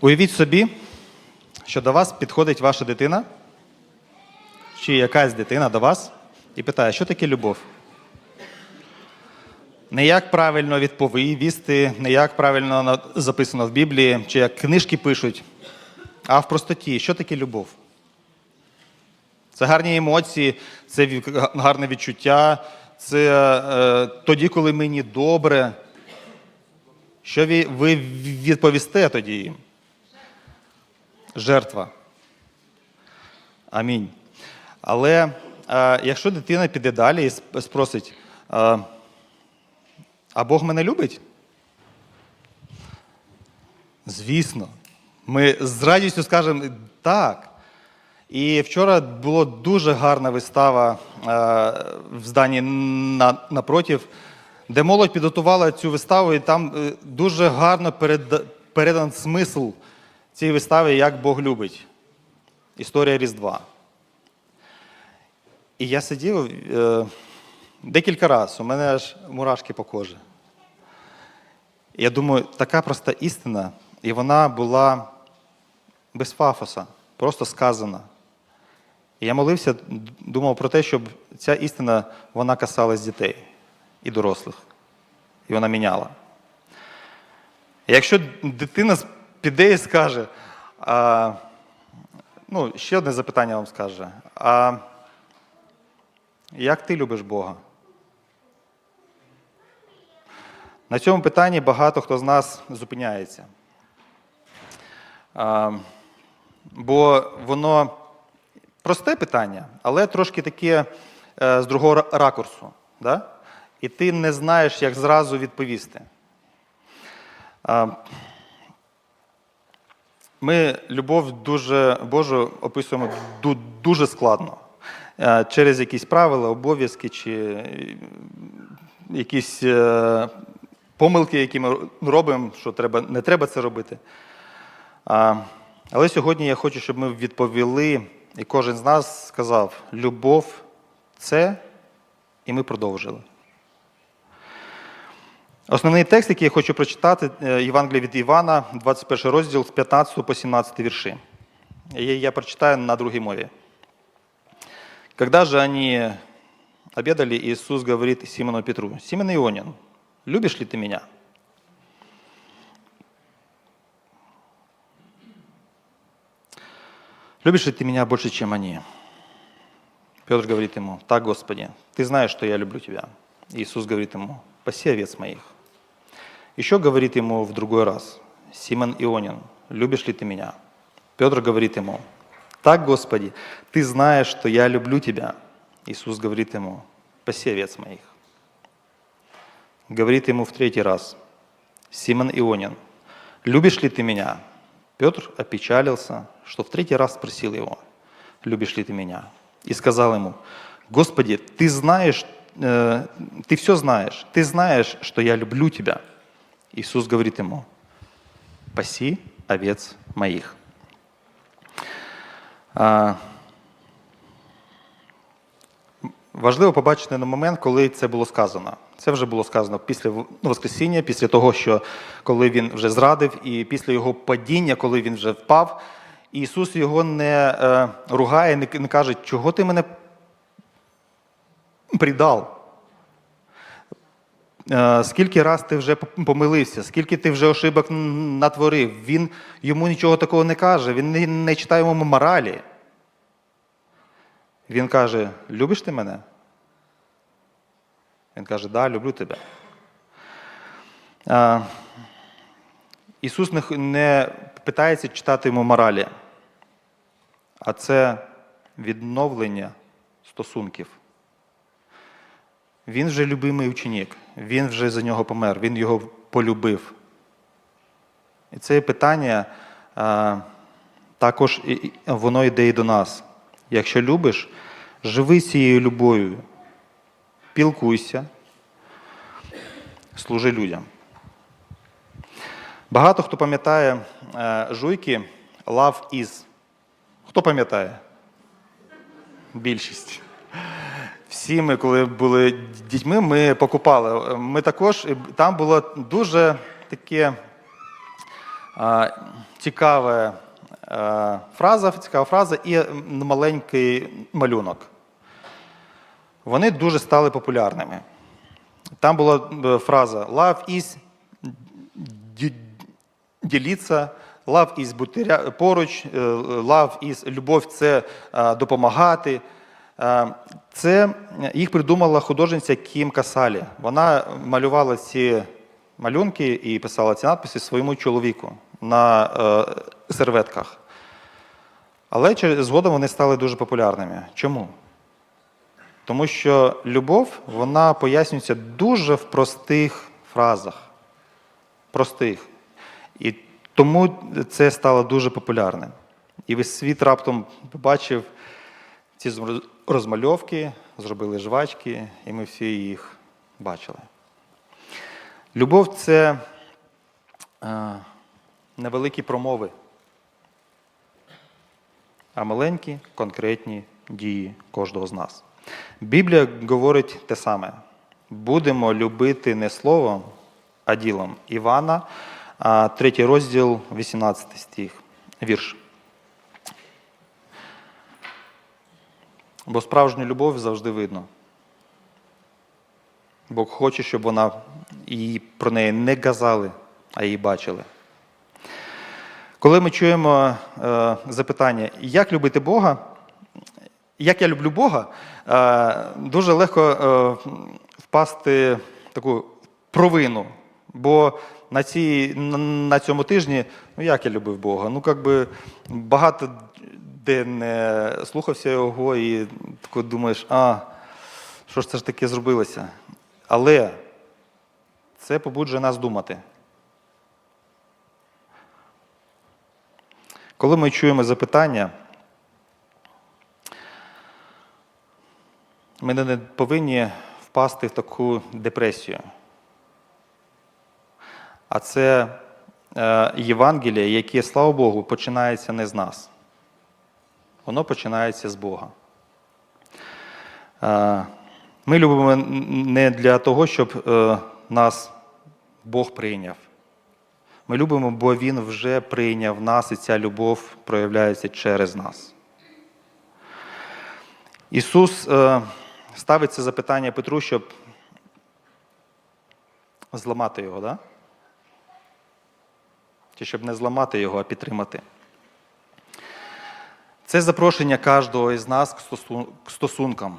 Уявіть собі, що до вас підходить ваша дитина, чи якась дитина до вас і питає, що таке любов? Не як правильно відповісти, не як правильно записано в Біблії, чи як книжки пишуть, а в простоті, що таке любов? Це гарні емоції, це гарне відчуття, це е, тоді, коли мені добре. Що ви, відповісте тоді їм? Жертва. Амінь. Але е, якщо дитина піде далі і спросить, е, а Бог мене любить? Звісно. Ми з радістю скажемо так. І вчора була дуже гарна вистава е, в зданні на, напротив, де молодь підготувала цю виставу, і там е, дуже гарно перед, передан смисл цієї вистави, як Бог любить. Історія Різдва. І я сидів е, декілька разів, у мене аж мурашки по кожі. Я думаю, така проста істина, і вона була без пафоса, просто сказана. І я молився, думав про те, щоб ця істина вона касалась дітей і дорослих. І вона міняла. Якщо дитина піде і скаже, а, ну, ще одне запитання вам скаже. А як ти любиш Бога? На цьому питанні багато хто з нас зупиняється. А, бо воно просте питання, але трошки таке е, з другого ракурсу. Да? І ти не знаєш, як зразу відповісти. А, ми любов дуже Божу описуємо дуже складно. Е, Через якісь правила, обов'язки чи е, якісь е, помилки, які ми робимо, що треба, не треба це робити. Але сьогодні я хочу, щоб ми відповіли, і кожен з нас сказав: любов це, і ми продовжили. Основний текст, який я хочу прочитати, е, Євангелія від Івана, 21 розділ з 15 по 17 вірші. Я, я прочитаю на другій мові. Когда же они обедали, Иисус говорит Симону Петру, «Симон Ионин, любишь ли ты меня?» Любишь ли ты меня больше, чем они? Петр говорит ему, так, Господи, ты знаешь, что я люблю тебя. Иисус говорит ему, паси овец моих. Еще говорит ему в другой раз, Симон Ионин, любишь ли ты меня? Петр говорит ему, так, Господи, ты знаешь, что я люблю тебя. Иисус говорит ему, паси овец моих. Говорит ему в третий раз, Симон Ионин, любишь ли ты меня? Петр опечалился, что в третий раз спросил его, любишь ли ты меня? И сказал ему, Господи, ты знаешь, э, ты все знаешь, ты знаешь, что я люблю тебя. Иисус говорит ему, паси овец моих. Важливо побачити на момент, коли це було сказано. Це вже було сказано після ну, Воскресіння, після того, що коли він вже зрадив, і після його падіння, коли він вже впав. Ісус його не е, ругає, не каже, чого ти мене придав? Е, Скільки раз ти вже помилився, скільки ти вже ошибок натворив? Він йому нічого такого не каже, він не, не читає йому моралі. Він каже: Любиш ти мене? Він каже, да, люблю тебе. А, Ісус не питається читати йому моралі, а це відновлення стосунків. Він вже любимий ученик, він вже за нього помер, він його полюбив. І це питання а, також і- і воно йде і до нас. Якщо любиш, живи цією любов'ю, пілкуйся, служи людям. Багато хто пам'ятає е, жуйки Love is. Хто пам'ятає? Більшість. Всі ми, коли були дітьми, ми покупали. Ми також, і там було дуже таке А, Цікава е, фраза, цікава фраза і маленький малюнок. Вони дуже стали популярними. Там була е, фраза Love is ді- діліться, love is бути поруч, е, love is любов це допомагати. Е, Це їх придумала художниця Кім Касалі. Вона малювала ці малюнки і писала ці надписи своєму чоловіку на е, серветках. Але згодом вони стали дуже популярними. Чому? Тому що любов вона пояснюється дуже в простих фразах. Простих. І тому це стало дуже популярним. І весь світ раптом побачив ці розмальовки, зробили жвачки, і ми всі їх бачили. Любов це е, невеликі промови, а маленькі конкретні дії кожного з нас. Біблія говорить те саме: будемо любити не словом, а ділом. Івана, а, третій розділ, 18 стих, вірш. Бо справжню любов завжди видно. Бог хоче, щоб вона і про неї не казали, а її бачили. Коли ми чуємо е, запитання, як любити Бога, як я люблю Бога, е, дуже легко е, впасти в таку провину. Бо на, цій, на- цьому тижні, ну як я любив Бога? Ну, як би багато де не слухався його і тако думаєш, а, що ж це ж таке зробилося? Але це побуджує нас думати. Коли ми чуємо запитання, ми не повинні впасти в таку депресію. А це е, Євангеліє, яке, слава Богу, починається не з нас. Воно починається з Бога. Е, Ми любимо не для того, щоб е, нас Бог прийняв. Ми любимо, бо Він вже прийняв нас, і ця любов проявляється через нас. Ісус е, ставить це запитання Петру, щоб зламати його, да? Чи щоб не зламати його, а підтримати. Це запрошення кожного із нас к стосун- к стосункам,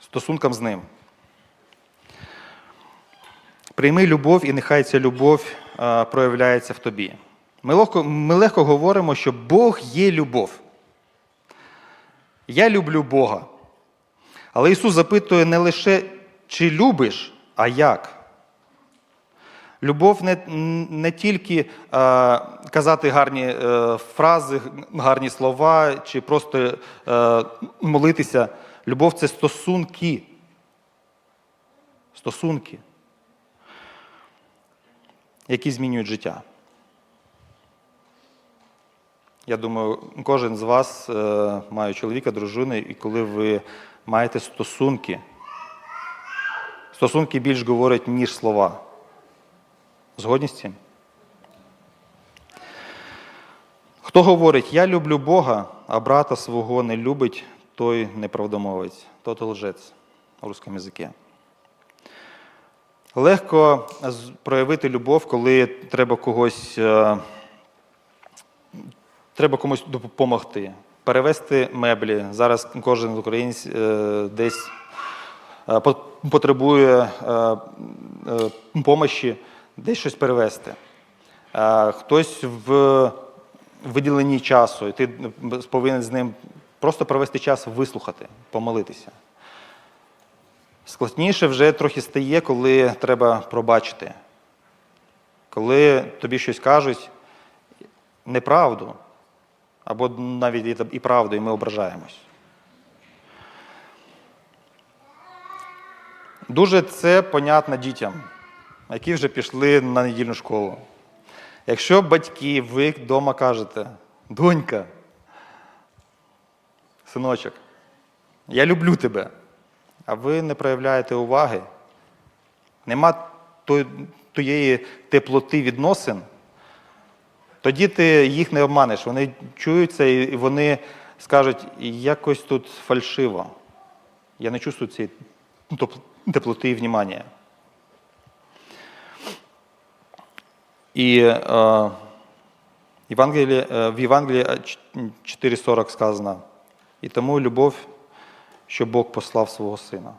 стосункам з ним. Прийми любов, і нехай ця любов е, проявляється в тобі. Ми легко, ми легко говоримо, що Бог є любов. Я люблю Бога. Але Ісус запитує не лише, чи любиш, а як. Любов не, не тільки е, казати гарні е, фрази, гарні слова, чи просто е, молитися. Любов це стосунки. Стосунки, які змінюють життя. Я думаю, кожен з вас е, має чоловіка, дружину, і коли ви маєте стосунки, стосунки більш говорять, ніж слова. Згодні з цим? Хто говорить, я люблю Бога, а брата свого не любить, той неправдомовець, тот лжець в русском язикі. Легко проявити любов, коли треба когось, е, треба комусь допомогти. Перевезти меблі. Зараз кожен українець е, десь е, потребує помощі, десь щось перевезти. Е, Хтось в виділенні часу, і ти повинен з ним просто провести час, вислухати, помолитися. Складніше вже трохи стає, коли треба пробачити. Коли тобі щось кажуть неправду, або навіть і правду, і ми ображаємось. Дуже це понятно дітям, які вже пішли на недільну школу. Якщо батьки, ви вдома кажете, донька, синочок, я люблю тебе, а ви не проявляєте уваги, нема тієї теплоти відносин, тоді ти їх не обманеш. Вони чуються і вони скажуть, якось тут фальшиво. Я не чувствую цієї теплоти і внимання. І е, Євангелії, е, в Євангелії е, 4.40 сказано, і тому любов, що Бог послав свого сина.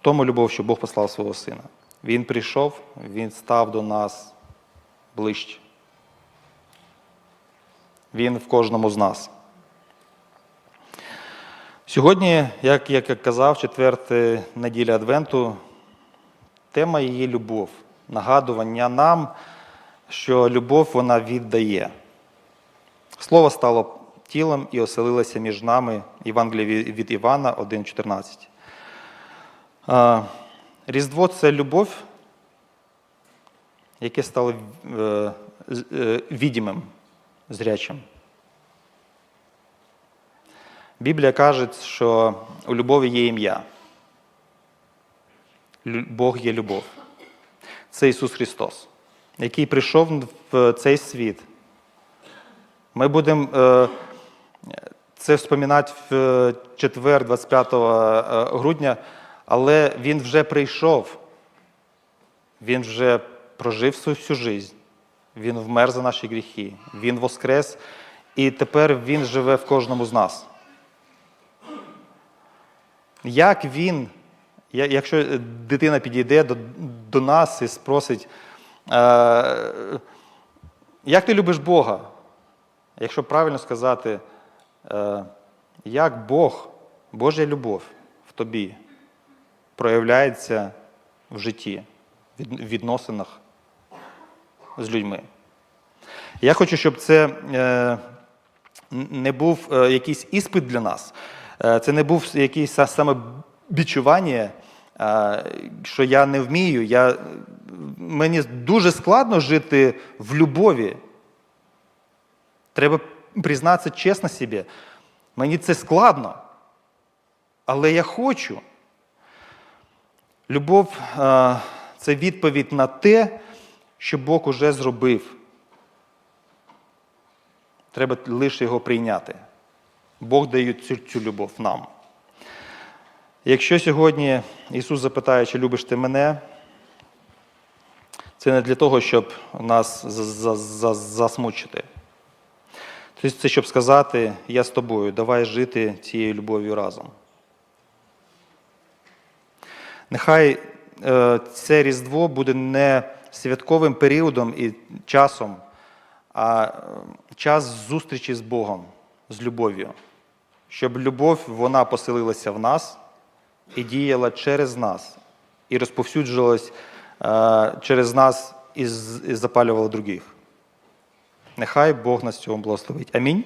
Тому любов, що Бог послав свого сина. Він прийшов, він став до нас ближче. Він в кожному з нас. Сьогодні, як я казав, четверта неділя Адвенту, тема її любов, нагадування нам, що любов вона віддає. Слово стало тілом і оселилося між нами. Євангеліє від- Івана 1,14. Різдво це любов, яке стало е, е, відімим, зрячим. Біблія каже, що у любові є ім'я. Бог є любов. Це Ісус Христос, який прийшов в цей світ. Ми будемо е, це вспоминати в четвер, 25 е, грудня, але Він вже прийшов. Він вже прожив всю, всю життя. Він вмер за наші гріхи. Він воскрес, і тепер Він живе в кожному з нас. Як він, якщо дитина підійде до, до нас і спросить, е, як ти любиш Бога? Якщо правильно сказати, е, як Бог, Божа любов в тобі проявляється в житті, в відносинах з людьми. Я хочу, щоб це е, не був якийсь іспит для нас, це не був якийсь саме відчування, е, що я не вмію. Я, мені дуже складно жити в любові. Треба признатися чесно собі. Мені це складно, але я хочу. Любов е, це відповідь на те, що Бог уже зробив. Треба лише його прийняти. Бог дає цю, цю любов нам. Якщо сьогодні Ісус запитає, чи любиш ти мене, це не для того, щоб нас за- за- за- засмучити. Тобто Це щоб сказати, я з тобою, давай жити цією любов'ю разом. Нехай е, це Різдво буде не святковим періодом і часом, а е, час зустрічі з Богом, з любов'ю. Щоб любов вона поселилася в нас і діяла через нас, і розповсюджувалась е, через нас і запалювала других. Нехай Бог нас цього благословить. Амінь.